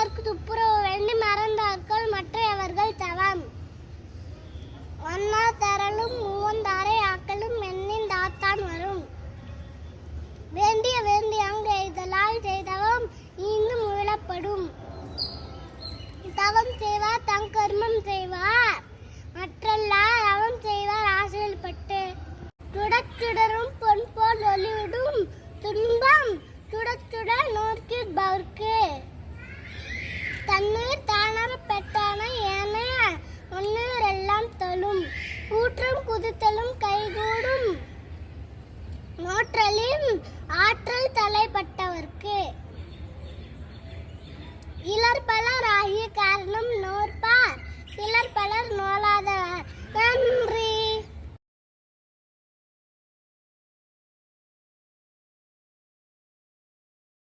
துறந்தார்க்கு துப்புரவு வேண்டி மறந்தார்கள். மற்றவர்கள் தவம். ஒன்னா தரலும் மூவந்தாரை ஆக்களும் மென்னின் தாத்தான் வரும். வேண்டிய வேண்டிய அங்கு எய்தலால் செய்தவம் ஈந்து முழப்படும் தவம் செய்வார் தங்கர்மம் செய்வார். கூற்றம் குதித்தலும் கைகூடும். நோற்றலின் ஆற்றல் தலைப்பட்டவர்க்கு. இலர் பலர் ஆகிய காரணம் நோற்பார். சிலர் பலர் நோலாதவர்